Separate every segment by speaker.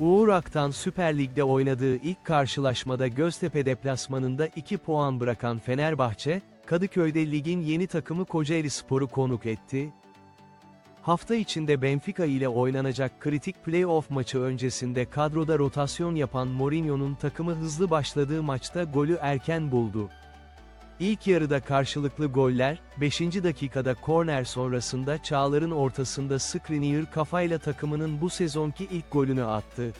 Speaker 1: Uğur Aktan Süper Lig'de oynadığı ilk karşılaşmada Göztepe deplasmanında 2 puan bırakan Fenerbahçe, Kadıköy'de ligin yeni takımı Kocaeli Spor'u konuk etti. Hafta içinde Benfica ile oynanacak kritik play-off maçı öncesinde kadroda rotasyon yapan Mourinho'nun takımı hızlı başladığı maçta golü erken buldu. İlk yarıda karşılıklı goller, 5. dakikada korner sonrasında Çağlar'ın ortasında Skriniar kafayla takımının bu sezonki ilk golünü attı.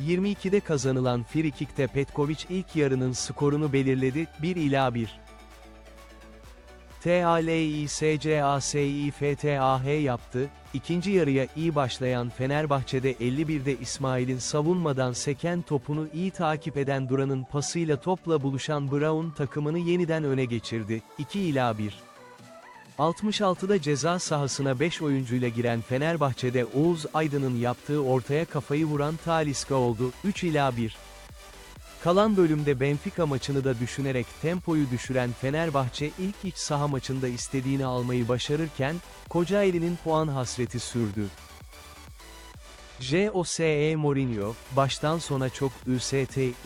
Speaker 1: 22'de kazanılan frikikte Petkovic ilk yarının skorunu belirledi, 1 ila 1. TALİSCASİFTAH yaptı, ikinci yarıya iyi başlayan Fenerbahçe'de 51'de İsmail'in savunmadan seken topunu iyi takip eden Duran'ın pasıyla topla buluşan Brown takımını yeniden öne geçirdi, 2 ila 1. 66'da ceza sahasına 5 oyuncuyla giren Fenerbahçe'de Oğuz Aydın'ın yaptığı ortaya kafayı vuran Taliska oldu, 3 ila 1. Kalan bölümde Benfica maçını da düşünerek tempoyu düşüren Fenerbahçe ilk iç saha maçında istediğini almayı başarırken, Kocaeli'nin puan hasreti sürdü. Jose Mourinho, baştan sona çok üst,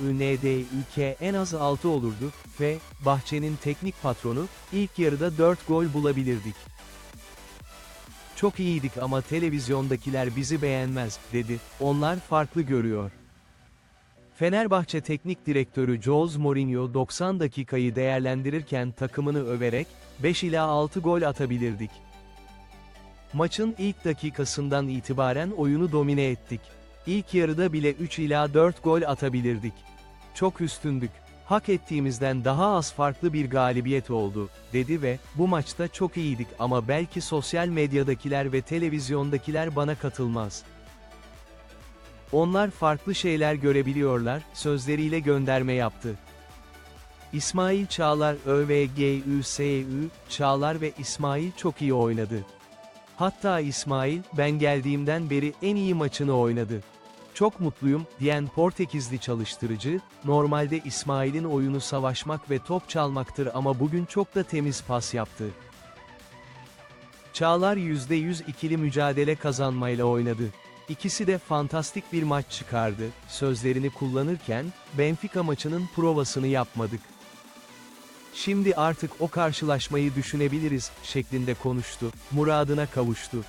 Speaker 1: ünd, ülke en az 6 olurdu ve Bahçe'nin teknik patronu, ilk yarıda 4 gol bulabilirdik. Çok iyiydik ama televizyondakiler bizi beğenmez, dedi, onlar farklı görüyor. Fenerbahçe Teknik Direktörü Jose Mourinho 90 dakikayı değerlendirirken takımını överek, 5 ila 6 gol atabilirdik. Maçın ilk dakikasından itibaren oyunu domine ettik. İlk yarıda bile 3 ila 4 gol atabilirdik. Çok üstündük. Hak ettiğimizden daha az farklı bir galibiyet oldu, dedi ve, bu maçta çok iyiydik ama belki sosyal medyadakiler ve televizyondakiler bana katılmaz. Onlar farklı şeyler görebiliyorlar, sözleriyle gönderme yaptı. İsmail Çağlar ÖVGÜSÜ, Çağlar ve İsmail çok iyi oynadı. Hatta İsmail, ben geldiğimden beri en iyi maçını oynadı. Çok mutluyum, diyen Portekizli çalıştırıcı, normalde İsmail'in oyunu savaşmak ve top çalmaktır ama bugün çok da temiz pas yaptı. Çağlar %100 ikili mücadele kazanmayla oynadı. İkisi de fantastik bir maç çıkardı, sözlerini kullanırken, Benfica maçının provasını yapmadık. Şimdi artık o karşılaşmayı düşünebiliriz, şeklinde konuştu, muradına kavuştu.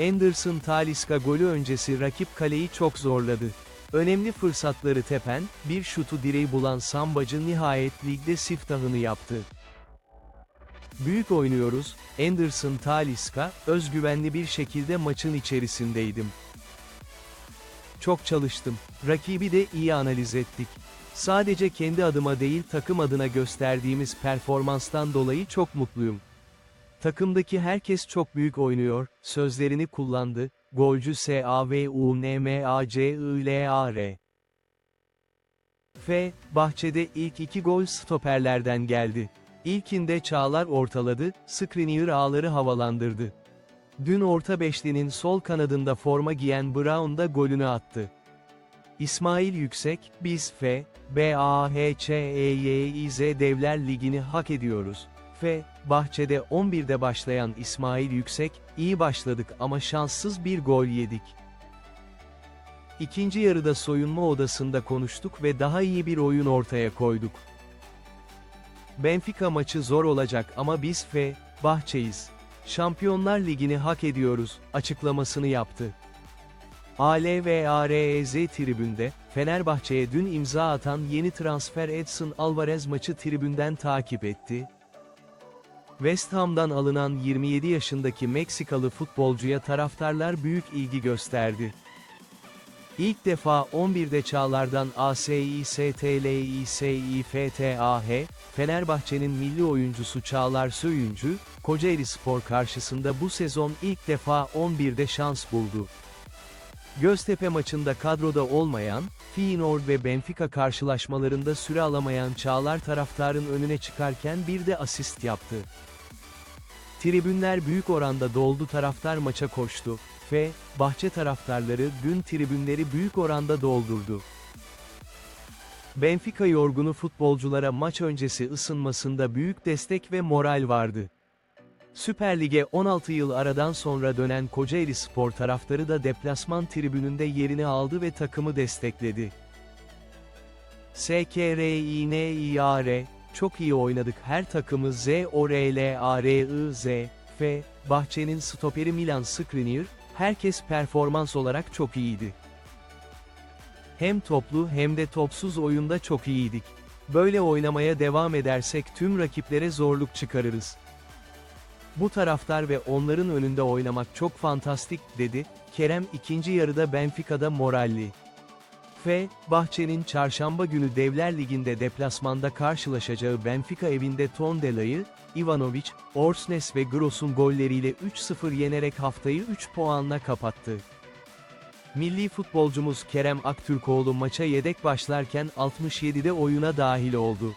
Speaker 1: Anderson Talisca golü öncesi rakip kaleyi çok zorladı. Önemli fırsatları tepen, bir şutu direği bulan Sambacı nihayet ligde siftahını yaptı. Büyük oynuyoruz, Anderson Talisca, özgüvenli bir şekilde maçın içerisindeydim. Çok çalıştım. Rakibi de iyi analiz ettik. Sadece kendi adıma değil takım adına gösterdiğimiz performanstan dolayı çok mutluyum. Takımdaki herkes çok büyük oynuyor, sözlerini kullandı, golcü S-A-V-U-N-M-A-C-I-L-A-R. F, bahçede ilk iki gol stoperlerden geldi. İlkinde Çağlar ortaladı, Skriniar ağları havalandırdı. Dün orta beşlinin sol kanadında forma giyen Brown da golünü attı. İsmail Yüksek, biz F, B A H Ç E Y İ Z Devler Ligi'ni hak ediyoruz. F, bahçede 11'de başlayan İsmail Yüksek, iyi başladık ama şanssız bir gol yedik. İkinci yarıda soyunma odasında konuştuk ve daha iyi bir oyun ortaya koyduk. Benfica maçı zor olacak ama biz F, bahçeyiz. Şampiyonlar Ligi'ni hak ediyoruz, açıklamasını yaptı. ALVAREZ tribünde, Fenerbahçe'ye dün imza atan yeni transfer Edson Alvarez maçı tribünden takip etti. West Ham'dan alınan 27 yaşındaki Meksikalı futbolcuya taraftarlar büyük ilgi gösterdi. İlk defa 11'de Çağlar'dan ASİSTLİSİFTAH, Fenerbahçe'nin milli oyuncusu Çağlar Söyüncü, Kocaeli Spor karşısında bu sezon ilk defa 11'de şans buldu. Göztepe maçında kadroda olmayan, Feyenoord ve Benfica karşılaşmalarında süre alamayan Çağlar taraftarın önüne çıkarken bir de asist yaptı. Tribünler büyük oranda doldu taraftar maça koştu. F, bahçe taraftarları dün tribünleri büyük oranda doldurdu. Benfica yorgunu futbolculara maç öncesi ısınmasında büyük destek ve moral vardı. Süper Lig'e 16 yıl aradan sonra dönen Kocaeli Spor taraftarı da deplasman tribününde yerini aldı ve takımı destekledi. SKRİNİAR, çok iyi oynadık her takımı ZORLARIZ, F, Bahçe'nin stoperi Milan Skriniar, herkes performans olarak çok iyiydi. Hem toplu hem de topsuz oyunda çok iyiydik. Böyle oynamaya devam edersek tüm rakiplere zorluk çıkarırız. Bu taraftar ve onların önünde oynamak çok fantastik, dedi, Kerem ikinci yarıda Benfica'da moralli. F. Bahçe'nin çarşamba günü Devler Ligi'nde deplasmanda karşılaşacağı Benfica evinde Tondela'yı, Ivanovic, Orsnes ve Gross'un golleriyle 3-0 yenerek haftayı 3 puanla kapattı. Milli futbolcumuz Kerem Aktürkoğlu maça yedek başlarken 67'de oyuna dahil oldu.